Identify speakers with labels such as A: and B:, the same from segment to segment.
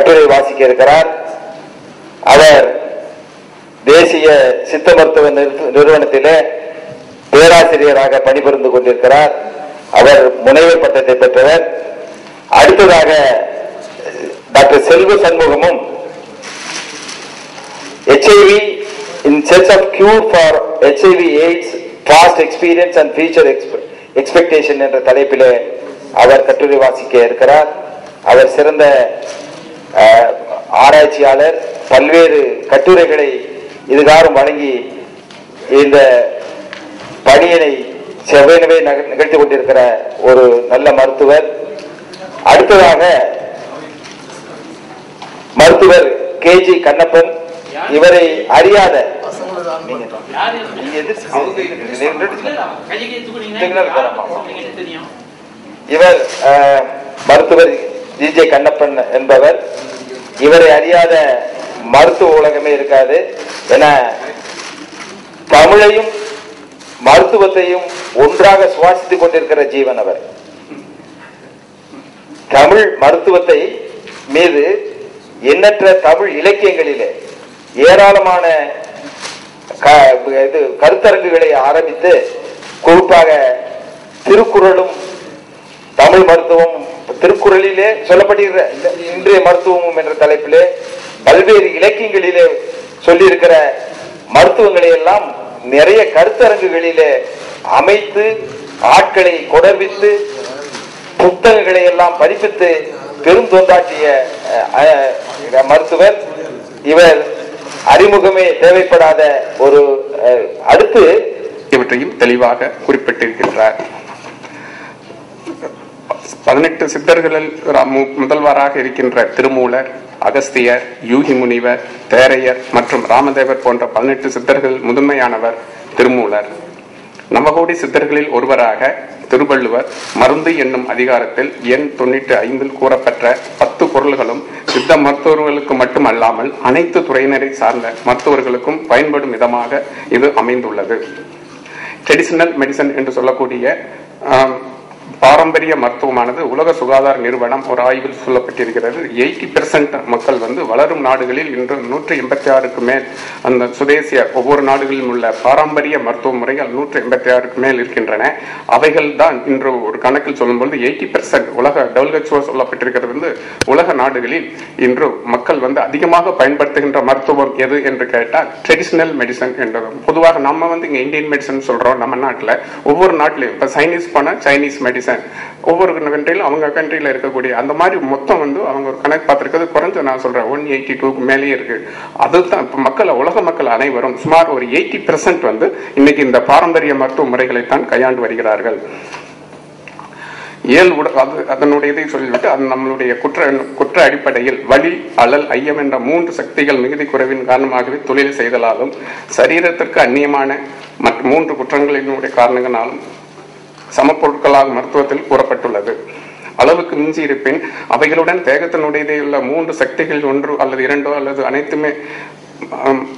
A: கட்டுரை வாசிக்க இருக்கிறார். அவர் தேசிய சித்த மருத்துவ நிறுவ- நிறுவனத்திலே பேராசிரியராக பணிபுரிந்து கொண்டிருக்கிறார். அவர் முனைவர் பட்டத்தை பெற்றவர். அடுத்ததாக doctor Selva சண்முகமும் HIV in sense of cure for HIV AIDS past experience and future expectation என்ற தலைப்பிலே அவர் கட்டுரை வாசிக்க இருக்கிறார். அவர் சிறந்த ஆராய்ச்சியாளர் பல்வேறு கட்டுரைகளை இதுகாரும் வழங்கி இந்த பணியினை செவ்வனவே நக- நிகழ்த்தி கொண்டிருக்கிற ஒரு நல்ல மருத்துவர் அடுத்ததாக மருத்துவர் கே ஜி கண்ணப்பன் இவரை அறியாத? இவர் அஹ், ஜிஜே கண்ணப்பன் என்பவர். இவரை அறியாத மருத்துவ உலகமே இருக்காது. என தமிழையும் மருத்துவத்தையும் ஒன்றாக சுவாசித்துக் கொண்டிருக்கிற ஜீவன் அவர். தமிழ் மருத்துவத்தை மீது எண்ணற்ற தமிழ் இலக்கியங்களிலே ஏராளமான இது கருத்தரங்குகளை ஆரம்பித்து குறிப்பாக திருக்குறளும் திருக்குறளிலே சொல்லப்படுகிற இன்றைய மருத்துவமும் என்ற தலைப்பிலே பல்வேறு இலக்கியங்களிலே சொல்லியிருக்கிற மருத்துவங்களை எல்லாம் நிறைய கருத்தரங்குகளிலே அமைத்து ஆட்களை கொடர்வித்து புத்தகங்களை எல்லாம் பதிப்பித்து பெரும் தொண்டாற்றிய மருத்துவர். இவர் அறிமுகமே தேவைப்படாத ஒரு அடுத்து
B: இவற்றையும் தெளிவாக குறிப்பிட்டிருக்கின்றார். பதினெட்டு சித்தர்களில் முதல்வராக இருக்கின்ற திருமூலர் அகஸ்தியர் யூகி முனிவர் தேரையர் மற்றும் ராமதேவர் போன்ற பதினெட்டு சித்தர்கள் முதன்மையானவர் திருமூலர். நவகோடி சித்தர்களில் ஒருவராக திருவள்ளுவர் மருந்து என்னும் அதிகாரத்தில் எண் தொண்ணூற்றி ஐந்தில் கூறப்பெற்ற பத்து பொருள்களும் சித்த மருத்துவர்களுக்கு மட்டுமல்லாமல் அனைத்து துறையினரை சார்ந்த மருத்துவர்களுக்கும் பயன்படும் விதமாக இது அமைந்துள்ளது. ட்ரெடிஷனல் மெடிசன் என்று சொல்லக்கூடிய பாரம்பரிய மருத்துவமானது உலக சுகாதார நிறுவனம் ஒரு ஆய்வில் சொல்லப்பட்டிருக்கிறது. எயிட்டி பெர்சன்ட் மக்கள் வந்து வளரும் நாடுகளில் இன்று நூற்றி எண்பத்தி ஆறுக்கு மேல் அந்த சுதேசிய ஒவ்வொரு நாடுகளிலும் உள்ள பாரம்பரிய மருத்துவ முறைகள் நூற்றி எண்பத்தி ஆறுக்கு மேல் இருக்கின்றன. அவைகள் தான் இன்று ஒரு கணக்கில் சொல்லும்போது எயிட்டி பெர்சன்ட் உலக டபிள்யூஹெச்ஓ சொல்லப்பட்டிருக்கிறது வந்து உலக நாடுகளில் இன்று மக்கள் வந்து அதிகமாக பயன்படுத்துகின்ற மருத்துவம் எது என்று கேட்டால் ட்ரெடிஷ்னல் மெடிசன் என்றது பொதுவாக நம்ம வந்து இங்கே இந்தியன் மெடிசன் சொல்கிறோம் நம்ம நாட்டில். ஒவ்வொரு நாட்டிலையும் இப்போ சைனீஸ் போனால் சைனீஸ் மெடிசன் ஒவ்வொரு கண்ட்ரியிலும் அவங்க கண்ட்ரியில் இருக்கக்கூடிய அந்த மாதிரி மொத்தம் வந்து அவங்க ஒரு கணக்கு பார்த்துருக்கிறது குறைஞ்ச நான் சொல்கிறேன் ஒன் எயிட்டி டூக்கு மேலேயே இருக்குது அதுதான் இப்போ மக்கள் உலக மக்கள் அனைவரும் சுமார் ஒரு எயிட்டி பெர்சன்ட் வந்து இன்னைக்கு இந்த பாரம்பரிய மருத்துவ முறைகளைத்தான் கையாண்டு வருகிறார்கள். இயல் உட அது அதனுடைய இதை சொல்லிவிட்டு அது நம்மளுடைய குற்ற குற்ற அடிப்படையில் வலி அழல் ஐயம் என்ற மூன்று சக்திகள் மிகுதி குறைவின் காரணமாகவே தொழில் செய்தலாலும் சரீரத்திற்கு அந்நியமான மற்ற மூன்று குற்றங்களினுடைய காரணங்களாலும் சமப்பொருட்களாக மருத்துவத்தில் கூறப்பட்டுள்ளது. அளவுக்கு மிஞ்சி இருப்பின் அவைகளுடன் தேகத்தினுடையதே உள்ள மூன்று சக்திகள் ஒன்று அல்லது இரண்டோ அல்லது அனைத்துமே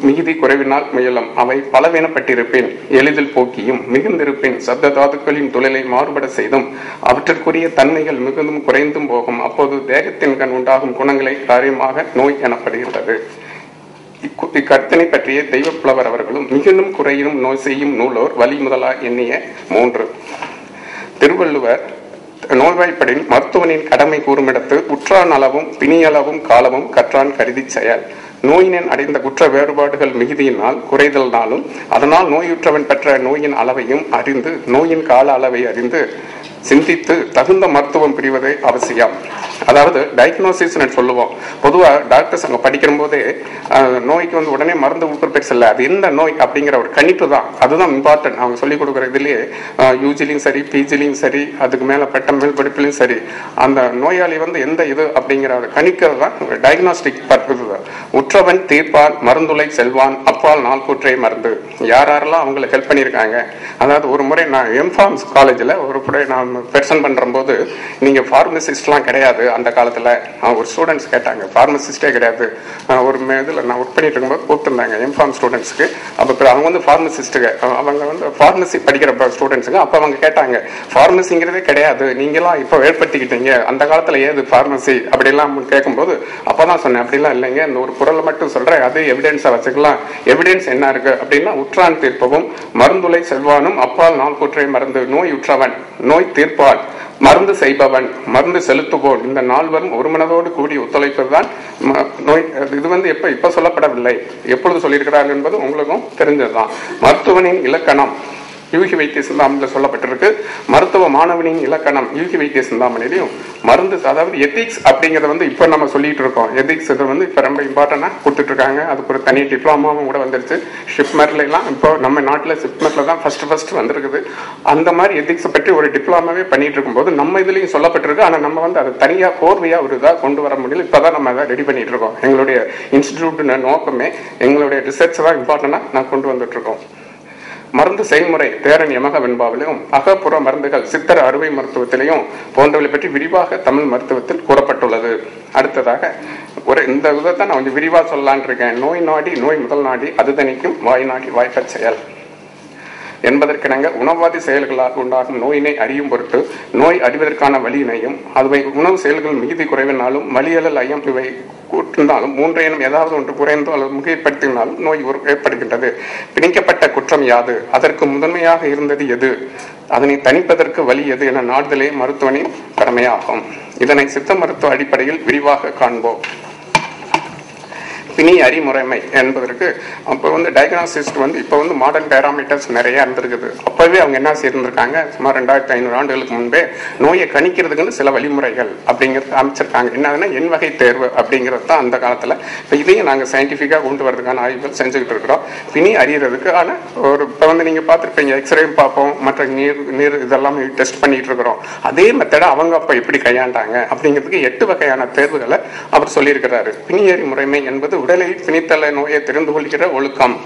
B: மிகுதி குறைவினால் முயலும். அவை பலவீனப்பட்டிருப்பேன் எளிதில் போக்கியும் மிகுந்திருப்பேன் சப்த தாதுக்களின் தொழிலை மாறுபட செய்தும் அவற்றிற்குரிய தன்மைகள் மிகுந்தும் குறைந்தும் போகும். அப்போது தேகத்தின் கண் உண்டாகும் குணங்களை காரியமாக நோய் எனப்படுகிறது இக்கு- பற்றிய தெய்வப் புலவர் அவர்களும் மிகுந்தும் குறையும் நோய் செய்யும் நூலோர் வலி முதலா எண்ணிய மூன்று. திருவள்ளுவர் நோய்வாய்ப்படின் மருத்துவனின் கடமை கூறுமிடத்து உற்றான் அளவும் பிணியளவும் காலமும் கற்றான் கருதி செயல். நோயினின் அடைந்த குற்ற வேறுபாடுகள் மிகுதியினால் குறைதல்னாலும் அதனால் நோயுற்றவன் பெற்ற நோயின் அளவையும் அறிந்து நோயின் கால அளவை அறிந்து சிந்தித்து தகுந்த மருத்துவம் பிரிவதே அவசியம். அதாவது டயக்னோசிஸ் சொல்லுவோம். பொதுவாக டாக்டர்ஸ் அங்கே படிக்கிற போதே நோய்க்கு வந்து உடனே மருந்து கொடுக்குற பெருசு இல்லை அது என்ன நோய் அப்படிங்கிற ஒரு கணிப்பு தான். அதுதான் இம்பார்ட்டன்ட் அவங்க சொல்லிக் கொடுக்குற இதுலேயே யூஜிலையும் சரி பிஜிலையும் சரி அதுக்கு மேலே பட்ட மேல் படிப்புலையும் சரி அந்த நோயாளி வந்து எந்த இது அப்படிங்கிற ஒரு கணிக்கிறது தான் டயக்னாஸ்டிக் பர்பஸ் உற்றவன் தீர்ப்பான் மருந்துளை செல்வான் அப்பால் நாள் கூற்றை மருந்து. யார் யாரெல்லாம் அவங்களை ஹெல்ப் பண்ணியிருக்காங்க அதாவது ஒரு முறை நான் எம்ஃபார்ம்ஸ் காலேஜில் ஒரு முறை நான் பெர்சன் பண்ணுறம்போது நீங்கள் ஃபார்மசிஸ்ட்லாம் கிடையாது அந்த காலத்தில். ஒரு ஸ்டூடெண்ட்ஸ் கேட்டாங்க ஃபார்மசிஸ்டே கிடையாது. ஒரு இதில் நான் ஒர்க் பண்ணிட்டு இருக்கும்போது கூப்பிட்டுருந்தாங்க எம்ஃபார்ம் ஸ்டூடெண்ட்ஸுக்கு அப்போ அவங்க வந்து ஃபார்மசிஸ்ட்டுங்க அவங்க வந்து ஃபார்மசி படிக்கிற ஸ்டூடெண்ட்ஸுங்க அப்போ அவங்க கேட்டாங்க ஃபார்மசிங்கிறதே கிடையாது. நீங்களாம் இப்போ ஏற்படுத்திக்கிட்டீங்க. அந்த காலத்தில் ஏது ஃபார்மசி அப்படிலாம் கேட்கும்போது அப்போ தான் சொன்னேன் அப்படிலாம் இல்லைங்க. இந்த ஒரு குரலை மட்டும் சொல்கிறேன் அது எவிடன்ஸை வச்சுக்கலாம். எவிடன்ஸ் என்ன இருக்கு அப்படின்னா உற்றான் தீர்ப்பவும் மருந்துளை செல்வானும் அப்பால் நாள் கூற்றை மருந்து நோய் உற்றவன் நோய் தீர்ப்பான் மருந்து செய்பவன் மருந்து செலுத்துவோன் இந்த நால்வரும் ஒரு மனதோடு கூடி ஒத்துழைப்பது தான் நோய் இது வந்து எப்ப இப்ப சொல்லப்படவில்லை. எப்பொழுது சொல்லியிருக்கிறார்கள் என்பது உங்களுக்கும் தெரிஞ்சதுதான். மருத்துவனின் இலக்கணம் யூகி வைத்திய சிந்தாமணியில் சொல்லப்பட்டிருக்கு. மருத்துவ மாணவனின் இலக்கணம் யூகி வைத்திய சிந்தாமணிலையும் மருந்து அதாவது எத்திக்ஸ் அப்படிங்கிறத வந்து இப்போ நம்ம சொல்லிட்டு இருக்கோம். எத்திக்ஸ் இது வந்து இப்போ ரொம்ப இம்பார்ட்டண்டாக கொடுத்துட்டு இருக்காங்க அதுக்கு ஒரு தனி டிப்ளமாவும் கூட வந்துருச்சு. ஷிப்மெர்ல இப்போ நம்ம நாட்டில் ஷிப்மெர்ல தான் ஃபஸ்ட்டு ஃபஸ்ட்டு வந்திருக்குது. அந்த மாதிரி எத்திக்ஸை பற்றி ஒரு டிப்ளமாவே பண்ணிட்டு இருக்கும்போது நம்ம இதுலேயும் சொல்லப்பட்டிருக்கு. ஆனால் நம்ம வந்து அதை தனியாக கோர்வையாக ஒரு இதாக கொண்டு வர முடியல. இப்பதான் நம்ம அதை ரெடி பண்ணிட்டு இருக்கோம். எங்களுடைய இன்ஸ்டிடியூட் நோக்கமே எங்களுடைய ரிசர்ச் தான் இம்பார்ட்டண்டாக நான் கொண்டு வந்துட்டு இருக்கோம் மருந்து செயல்முறை தேரன் யமக வெண்பாவிலும் அகப்புற மருந்துகள் சித்தர் அறுவை மருத்துவத்திலையும் போன்றவை பற்றி விரிவாக தமிழ் மருத்துவத்தில் கூறப்பட்டுள்ளது. அடுத்ததாக ஒரு இந்த விதத்தை நான் கொஞ்சம் விரிவாக சொல்லலான் இருக்கேன். நோய் நாடி நோய் முதல் நாடி அது தணிக்கும் வாய் நாடி வாய்ப்பச் செயல். என்பதற்கிணங்க உணவாதி செயல்களால் உண்டாகும் நோயினை அறியும் பொருட்டு நோய் அறிவதற்கான வழியினையும் அதுவை உணவு செயல்கள் மிகுதி குறைவினாலும் வலியலல் ஐயம் இவை கூட்டினாலும் மூன்றையினும் ஏதாவது ஒன்று குறைந்தோ அல்லது மிகைப்படுத்தினாலும் நோய் ஏற்படுகின்றது. பிணிக்கப்பட்ட குற்றம் யாது? அதற்கு முதன்மையாக இருந்தது எது? அதனை தணிப்பதற்கு வழி எது என நாடுதலே மருத்துவனின் கடமையாகும். இதனை சித்த மருத்துவ அடிப்படையில் விரிவாக காண்போம். பிணி அறிமுறைமை என்பதற்கு அப்போ வந்து டயக்னாசிஸ்ட் வந்து இப்போ வந்து மாடர்ன் பேராமீட்டர்ஸ் நிறைய இருந்திருக்குது. அப்போவே அவங்க என்ன செய்திருந்திருக்காங்க? சுமார் ரெண்டாயிரத்தி ஐநூறு ஆண்டுகளுக்கு முன்பே நோயை கணிக்கிறதுக்குன்னு சில வழிமுறைகள் அப்படிங்கிறது அமைச்சிருக்காங்க என்னதுன்னா எண் வகை தேர்வு அப்படிங்கிறது தான் அந்த காலத்தில். இப்போ இதையும் நாங்கள் சயின்டிஃபிக்காக கொண்டு வரதுக்கான ஆய்வுகள் செஞ்சுக்கிட்டு இருக்கிறோம். பிணி அறியறதுக்கு ஆனால் ஒரு இப்போ வந்து நீங்கள் பார்த்துருப்பீங்க எக்ஸ்ரே பார்ப்போம் மற்ற நீர் நீர் இதெல்லாமே டெஸ்ட் பண்ணிட்டு இருக்கிறோம். அதே மெத்தடை அவங்க அப்போ எப்படி கையாண்டாங்க அப்படிங்கிறதுக்கு எட்டு வகையான தேர்வுகளை அவர் சொல்லியிருக்கிறாரு. பிணியறி முறைமை என்பது உடலில் பிணித்தல நோயை தெரிந்து கொள்கிற ஒழுக்கம்.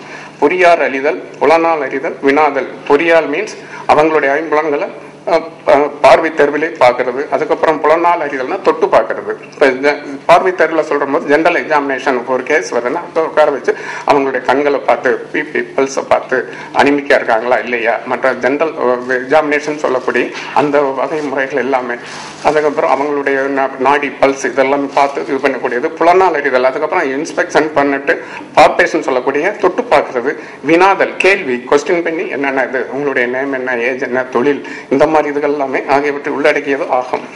B: பொறியார் அறிதல் புலனால் அறிதல் வினாதல். பொறியால் மீன்ஸ் அவங்களுடைய ஐம்புலன்களை பார்வை தேர்விலே பார்க்கறது. அதுக்கப்புறம் புலனால் அறிதல்னா தொட்டு பார்க்கறது. இப்போ பார்வை தேர்வில் சொல்கிற போது ஜென்ரல் எக்ஸாமினேஷன் ஒரு கேஸ் வருதுன்னா அப்போ உட்கார வச்சு அவங்களுடைய கண்களை பார்த்து பிபி பல்ஸை பார்த்து அனிமிக்கா இருக்காங்களா இல்லையா? மற்ற ஜென்ரல் எக்ஸாமினேஷன் சொல்லக்கூடிய அந்த வகை முறைகள் எல்லாமே. அதுக்கப்புறம் அவங்களுடைய நா- நாடி பல்ஸ் இதெல்லாம் பார்த்து இது பண்ணக்கூடியது புலனால் அறிதல். அதுக்கப்புறம் இன்ஸ்பெக்ஷன் பண்ணிட்டு பார்ப்பேஷன் சொல்லக்கூடிய தொட்டு பார்க்கறது. வினாதல் கேள்வி கொஸ்டின் பண்ணி என்னென்ன இது உங்களுடைய நேம் என்ன ஏஜ் என்ன தொழில் இந்த மாதிரி இதுகள் எல்லாமே ஆகியவற்றை உள்ளடக்கியது ஆகும்.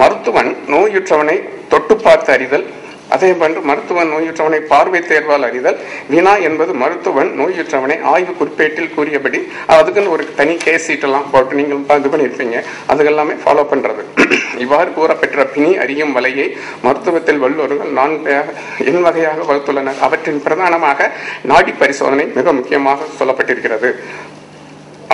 B: மருத்துவன் நோயுற்றவனை தொட்டு பார்த்து அறிதல் அதே போன்று மருத்துவன் நோயுற்றவனை பார்வை தேர்வால் அறிதல். வினா என்பது மருத்துவன் நோயுற்றவனை ஆய்வு குறிப்பேட்டில் கூறியபடி அதுக்குன்னு ஒரு தனி கேஸ் சீட்டெல்லாம் போட்டு நீங்கள் இது பண்ணியிருப்பீங்க. அதுக்கெல்லாமே ஃபாலோ பண்றது. இவ்வாறு கூறப்பெற்ற பிணி அறியும் வலையை மருத்துவத்தில் வல்லுவர்கள் நான்கு எண் வகையாக வகுத்துள்ளனர். அவற்றின் பிரதானமாக நாடி பரிசோதனை மிக முக்கியமாக சொல்லப்பட்டிருக்கிறது.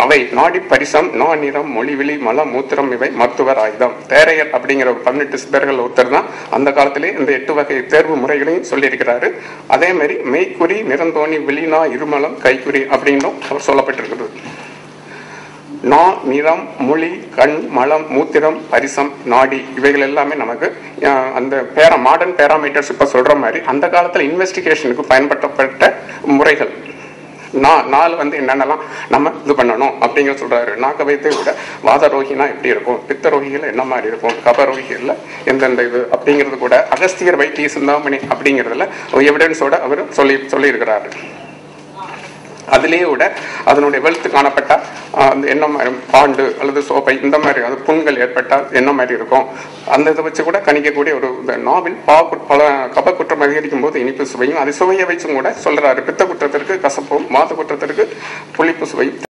B: அவை நாடி பரிசம் நா நிறம் மொழிவிழி மல மூத்திரம் இவை மருத்துவர் ஆயுதம். தேரையர் அப்படிங்கிற ஒரு பதினெட்டு சித்தர்கள் ஒருத்தர் தான் அந்த காலத்திலே இந்த எட்டு வகை தேர்வு முறைகளையும் சொல்லியிருக்கிறாரு. அதே மாதிரி மெய்க்குறி நிறந்தோணி விழினா இருமலம் கைக்குறி அப்படின்னும் அவர் சொல்லப்பட்டிருக்கிறது. நா நிறம் மொழி கண் மலம் மூத்திரம் பரிசம் நாடி இவைகள் எல்லாமே நமக்கு அந்த பேரா மாடர்ன் பேராமீட்டர்ஸ் இப்போ சொல்கிற மாதிரி அந்த காலத்தில் இன்வெஸ்டிகேஷனுக்கு பயன்படுத்தப்பட்ட முறைகள். நா- நாள் வந்து என்னென்னலாம் நம்ம இது பண்ணணும் அப்படிங்கிற சொல்றாரு. நாக்க வைத்தை விட வாத ரோகினா எப்படி இருக்கும்? பித்த ரோகிகள் என்ன மாதிரி இருக்கும்? கபரோகிகள் எந்தெந்த இது அப்படிங்கிறது கூட அகஸ்தியர் வைத்திய சிந்தாமணி அப்படிங்கிறதுல எவிடன்ஸோட அவர் சொல்லி சொல்லியிருக்கிறாரு. அதிலேயே விட அதனுடைய வெளுத்து காணப்பட்டால் அந்த என்ன மாதிரி பாண்டு அல்லது சோப்பை இந்த மாதிரி அது புண்கள் ஏற்பட்டால் என்ன மாதிரி இருக்கும்? அந்த இதை வச்சு கூட கணிக்கக்கூடிய ஒரு இந்த நாவில் பா குட்- பல கப குற்றம் அதிகரிக்கும் போது இனிப்பு சுவையும் அது சுவையை வச்சும் கூட சொல்றாரு. பித்த குற்றத்திற்கு கசப்பும் மாத குற்றத்திற்கு புளிப்பு சுவையும்